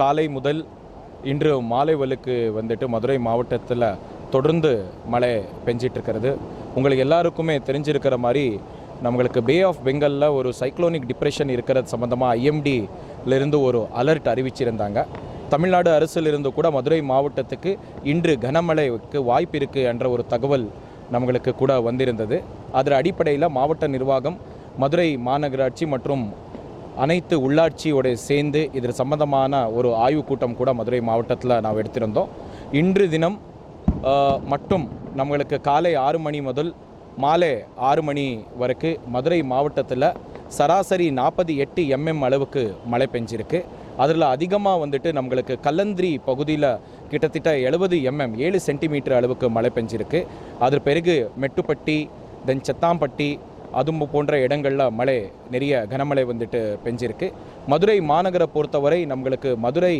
காலை முதல் இன்று மாலை வலுக்கு வந்துட்டு மதுரை மாவட்டத்தில் தொடர்ந்து மழை பெஞ்சிட்ருக்கிறது. உங்களுக்கு எல்லாருக்குமே தெரிஞ்சிருக்கிற மாதிரி நம்மளுக்கு பே ஆஃப் பெங்காலில் ஒரு சைக்ளோனிக் டிப்ரெஷன் இருக்கிறது சம்மந்தமாக ஐஎம்டியிலிருந்து ஒரு அலர்ட் அறிவிச்சிருந்தாங்க. தமிழ்நாடு அரசிலிருந்து கூட மதுரை மாவட்டத்துக்கு இன்று கனமழைக்கு வாய்ப்பு இருக்குது என்ற ஒரு தகவல் நம்மளுக்கு கூட வந்திருந்தது. அதன் அடிப்படையில் மாவட்ட நிர்வாகம் மதுரை மாநகராட்சி மற்றும் அனைத்து உள்ளாட்சியோட சேர்ந்து இது சம்பந்தமான ஒரு ஆய்வுக் கூட்டம் கூட மதுரை மாவட்டத்தில் நாம் எடுத்திருந்தோம். இன்று தினம் மட்டும் நம்மளுக்கு காலை ஆறு மணி முதல் மாலை ஆறு மணி வரைக்கும் மதுரை மாவட்டத்தில் சராசரி நாற்பது எட்டு எம்எம் அளவுக்கு மழை பெஞ்சிருக்கு. அதில் அதிகமாக வந்துட்டு நம்மளுக்கு கல்லந்திரி பகுதியில் கிட்டத்தட்ட எழுபது எம்எம் ஏழு சென்டிமீட்டர் அளவுக்கு மழை பெஞ்சிருக்கு. அது பிறகு மெட்டுப்பட்டி தென் செத்தாம்பட்டி அதும்பு போன்ற இடங்களில் மழை நிறைய கனமழை வந்துட்டு பெஞ்சிருக்கு. மதுரை மாநகரை பொறுத்தவரை நம்மளுக்கு மதுரை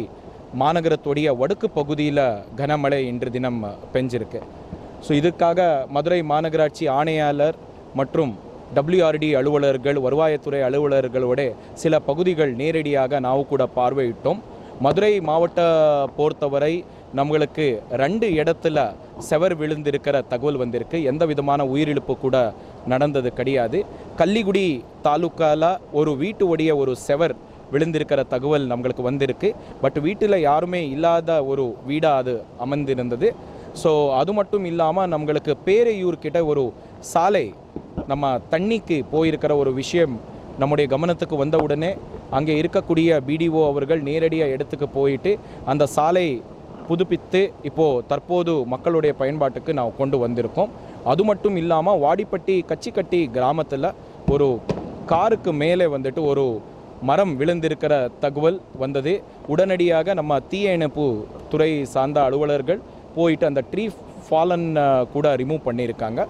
மாநகரத்துடைய வடக்கு பகுதியில் கனமழை இன்று தினம் பெஞ்சிருக்கு. ஸோ இதுக்காக மதுரை மாநகராட்சி ஆணையாளர் மற்றும் டபிள்யூஆர்டி அலுவலர்கள் வருவாயத்துறை அலுவலர்களோட சில பகுதிகள் நேரடியாக நாம் கூட பார்வையிட்டோம். மதுரை மாவட்ட பொறுத்தவரை நம்மளுக்கு ரெண்டு இடத்துல செவர் விழுந்திருக்கிற தகவல் வந்திருக்கு. எந்த விதமான உயிரிழப்பு கூட நடந்தது கிடையாது. கள்ளிக்குடி தாலுக்காவில் ஒரு வீட்டு உடைய ஒரு செவர் விழுந்திருக்கிற தகவல் நம்மளுக்கு வந்திருக்கு. பட் வீட்டில் யாருமே இல்லாத ஒரு வீடாக அது அமர்ந்திருந்தது ஸோ அது மட்டும் இல்லாமல் நம்மளுக்கு பேரையூர் கிட்ட ஒரு சாலை நம்ம தண்ணிக்கு போயிருக்கிற ஒரு விஷயம் நம்முடைய கவனத்துக்கு வந்த உடனே அங்கே இருக்கக்கூடிய பிடிஓ அவர்கள் நேரடியாக இடத்துக்கு போயிட்டு அந்த சாலை புதுப்பித்து இப்போது தற்போது மக்களுடைய பயன்பாட்டுக்கு நான் கொண்டு வந்திருக்கோம். அது மட்டும் இல்லாமல் வாடிப்பட்டி கச்சிக்கட்டி கிராமத்தில் ஒரு காருக்கு மேலே வந்துட்டு ஒரு மரம் விழுந்திருக்கிற தகவல் வந்தது. உடனடியாக நம்ம தீயணைப்பு துறை சார்ந்த அலுவலர்கள் போயிட்டு அந்த ட்ரீ ஃபாலன் கூட ரிமூவ் பண்ணியிருக்காங்க.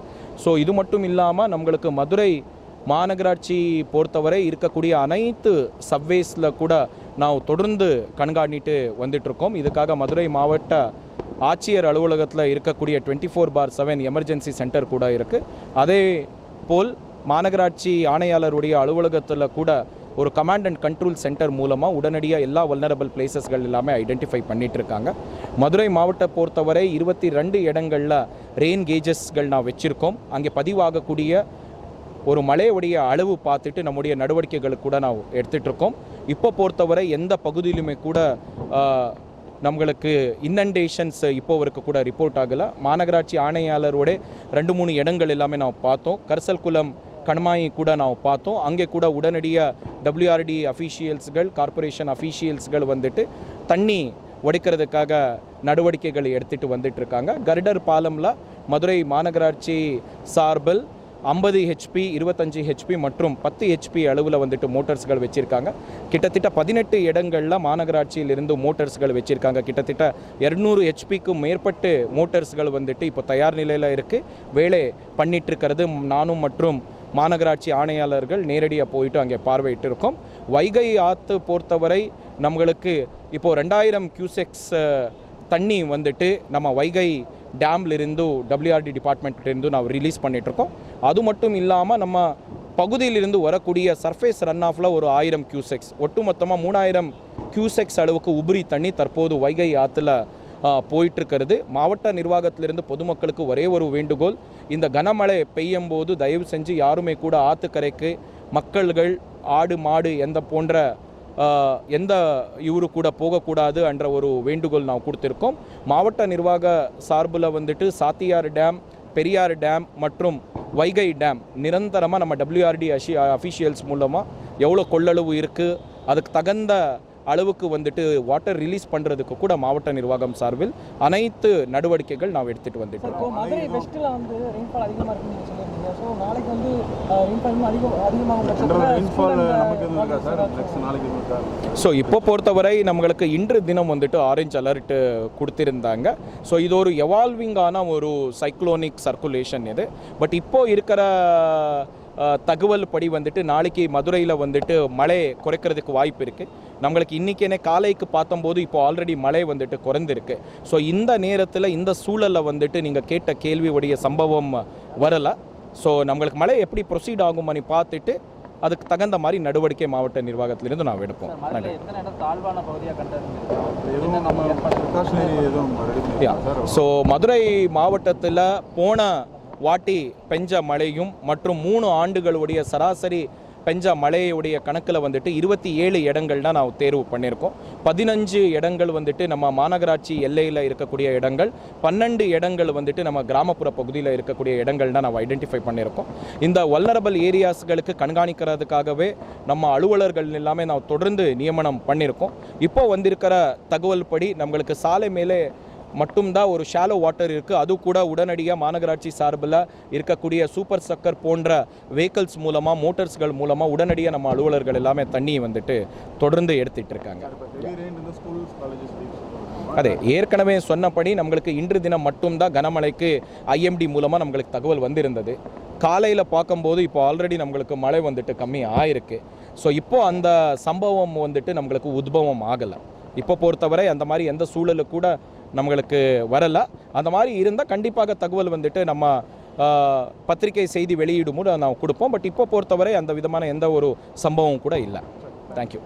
ஸோ இது மட்டும் இல்லாமல் நம்மளுக்கு மதுரை மாநகராட்சி பொறுத்தவரை இருக்கக்கூடிய அனைத்து சப்வேஸில் கூட நான் தொடர்ந்து கண்காணிட்டு வந்துட்டுருக்கோம் இதுக்காக மதுரை மாவட்ட ஆட்சியர் அலுவலகத்தில் இருக்கக்கூடிய twenty four by seven emergency centre கூட இருக்குது அதே போல் மாநகராட்சி ஆணையாளருடைய அலுவலகத்தில் கூட ஒரு கமாண்ட் அண்ட் கண்ட்ரோல் சென்டர் மூலமாக உடனடியாக எல்லா வல்னரபிள் பிளேசஸ்கள் எல்லாமே ஐடென்டிஃபை பண்ணிட்டு இருக்காங்க மதுரை மாவட்ட பொறுத்தவரை இருபத்தி ரெண்டு இடங்களில் ரெயின் கேஜஸ்கள் நான் வச்சுருக்கோம். அங்கே பதிவாகக்கூடிய ஒரு மழையுடைய அளவு பார்த்துட்டு நம்முடைய நடவடிக்கைகளை கூட நான் எடுத்துகிட்டு இருக்கோம் இப்போ பொறுத்தவரை எந்த பகுதியிலுமே கூட நம்மளுக்கு இன்னண்டேஷன்ஸ் இப்போ வரைக்கும் கூட ரிப்போர்ட் ஆகலை. மாநகராட்சி ஆணையாளரோட ரெண்டு மூணு இடங்கள் எல்லாமே நான் பார்த்தோம். கரிசல் குளம் கண்மாயி கூட நான் பார்த்தோம். அங்கே கூட உடனடியாக டபிள்யூஆர்டி அஃபீஷியல்ஸ்கள் கார்ப்பரேஷன் அஃபீஷியல்ஸ்கள் வந்துட்டு தண்ணி உடைக்கிறதுக்காக நடவடிக்கைகள் எடுத்துட்டு வந்துட்டு இருக்காங்க. கர்டர் பாலம்ல மதுரை மாநகராட்சி சார்பில் ஐம்பது ஹெச்பி இருபத்தஞ்சி ஹெச்பி மற்றும் பத்து ஹெச்பி அளவில் வந்துட்டு மோட்டார்ஸ்கள் வச்சுருக்காங்க. கிட்டத்தட்ட பதினெட்டு இடங்களில் மாநகராட்சியிலிருந்து மோட்டார்ஸ்கள் வச்சுருக்காங்க. கிட்டத்தட்ட இரநூறு ஹெச்பிக்கும் மேற்பட்டு மோட்டார்ஸ்கள் வந்துட்டு இப்போ தயார் நிலையில் இருக்குது வேலை பண்ணிட்டு இருக்கிறது நானும் மற்றும் மாநகராட்சி ஆணையாளர்கள் நேரடியாக போயிட்டு அங்கே பார்வையிட்டு இருக்கோம் வைகை ஆற்று பொறுத்தவரை நம்மளுக்கு இப்போது ரெண்டாயிரம் கியூசெக்ஸ் தண்ணி வந்துட்டு நம்ம வைகை டேம்லேருந்து டபிள்யூஆர்டி டிபார்ட்மெண்ட்லேருந்து நான் ரிலீஸ் பண்ணிகிட்ருக்கோம் அது மட்டும் இல்லாமல் நம்ம பகுதியிலிருந்து வரக்கூடிய சர்ஃபேஸ் ரன் ஆஃபில் ஒரு ஆயிரம் கியூசெக்ஸ் ஒட்டுமொத்தமாக மூணாயிரம் கியூசெக்ஸ் அளவுக்கு உபரி தண்ணி தற்போது வைகை ஆற்றுல போயிட்டுருக்கிறது. மாவட்ட நிர்வாகத்திலிருந்து பொதுமக்களுக்கு ஒரே ஒரு வேண்டுகோள் இந்த கனமழை பெய்யும் போது தயவு செஞ்சு யாருமே கூட ஆற்றுக்கரைக்கு மக்கள்கள் ஆடு மாடு எந்த போன்ற எந்த இவரு கூட போகக்கூடாது என்ற ஒரு வேண்டுகோள் நான் கொடுத்துருக்கோம். மாவட்ட நிர்வாக சார்பில் வந்துட்டு சாத்தியார் டேம் பெரியார் டேம் மற்றும் வைகை டேம் நிரந்தரமாக நம்ம டபிள்யூஆர்டி அஷி அஃபிஷியல்ஸ் மூலமாக எவ்வளோ கொள்ளளவு இருக்குது அதுக்கு தகுந்த அளவுக்கு வந்துட்டு வாட்டர் ரிலீஸ் பண்ணுறதுக்கு கூட மாவட்ட நிர்வாகம் சார்பில் அனைத்து நடவடிக்கைகள் நான் எடுத்துகிட்டு வந்துட்டு ஸோ நாளைக்கு வந்து ரெயின்ஃபால் இன்னும் அதிகம் ஸோ இப்போ பொறுத்தவரை நம்மளுக்கு இன்று தினம் வந்துட்டு ஆரஞ்சு அலர்ட் கொடுத்திருந்தாங்க. ஸோ இது ஒரு எவால்விங்கான ஒரு சைக்ளோனிக் சர்க்குலேஷன் இது. பட் இப்போ இருக்கிற தகவல் படி வந்துட்டு நாளைக்கு மதுரையில் வந்துட்டு மழை குறைக்கிறதுக்கு வாய்ப்பு இருக்குது நம்மளுக்கு இன்றைக்கேனே காலைக்கு பார்த்தம்போது இப்போ ஆல்ரெடி மழை வந்துட்டு குறைந்திருக்கு. ஸோ இந்த நேரத்தில் இந்த சூழலில் வந்துட்டு நீங்கள் கேட்ட கேள்வி உடைய சம்பவம் வரலை. ஸோ நம்மளுக்கு மழை எப்படி ப்ரொசீட் ஆகும்னு பார்த்துட்டு அதுக்கு தகுந்த மாதிரி நடவடிக்கை மாவட்ட நிர்வாகத்திலிருந்து நான் எடுப்போம். ஸோ மதுரை மாவட்டத்தில் போன வாட்டி பெஞ்ச மழையும் மற்றும் மூணு ஆண்டுகளுடைய சராசரி பெஞ்ச மழையுடைய கணக்கில் வந்துட்டு இருபத்தி ஏழு இடங்கள் தான் நான் தேர்வு பண்ணியிருக்கோம். பதினஞ்சு இடங்கள் வந்துட்டு நம்ம மாநகராட்சி எல்லையில் இருக்கக்கூடிய இடங்கள் பன்னெண்டு இடங்கள் வந்துட்டு நம்ம கிராமப்புற பகுதியில் இருக்கக்கூடிய இடங்கள் தான் நம்ம ஐடென்டிஃபை பண்ணியிருக்கோம். இந்த வல்லரபல் ஏரியாஸ்களுக்கு கண்காணிக்கிறதுக்காகவே நம்ம அலுவலர்கள் எல்லாமே நான் தொடர்ந்து நியமனம் பண்ணியிருக்கோம். இப்போ வந்திருக்கிற தகவல் படி நம்மளுக்கு சாலை மேலே மட்டும்தான் ஒரு ஷாலோ வாட்டர் இருக்குது அது கூட உடனடியாக மாநகராட்சி சார்பில் இருக்கக்கூடிய சூப்பர் சக்கர் போன்ற வெஹிக்கிள்ஸ் மூலமாக மோட்டர்ஸ்கள் மூலமாக உடனடியாக நம்ம அலுவலர்கள் எல்லாமே தண்ணியை வந்துட்டு தொடர்ந்து எடுத்துகிட்டு இருக்காங்க. அதே ஏற்கனவே சொன்னபடி நம்மளுக்கு இன்று தினம் மட்டும்தான் கனமழைக்கு ஐஎம்டி மூலமாக நம்மளுக்கு தகவல் வந்திருந்தது. காலையில் பார்க்கும்போது இப்போ ஆல்ரெடி நம்மளுக்கு மழை வந்துட்டு கம்மி ஆயிருக்கு. ஸோ இப்போ அந்த சம்பவம் வந்துட்டு நம்மளுக்கு உத்பவம் ஆகலை. இப்போ பொறுத்தவரை அந்த மாதிரி எந்த சூழலு கூட நம்மளுக்கு வரலை. அந்த மாதிரி இருந்தால் கண்டிப்பாக தகவல் வந்துட்டு நம்ம பத்திரிகை செய்தி வெளியிடும் போது நான் கொடுப்போம். பட் இப்போ பொறுத்தவரை அந்த விதமான எந்த ஒரு சம்பவம் கூட இல்லை. தேங்க்யூ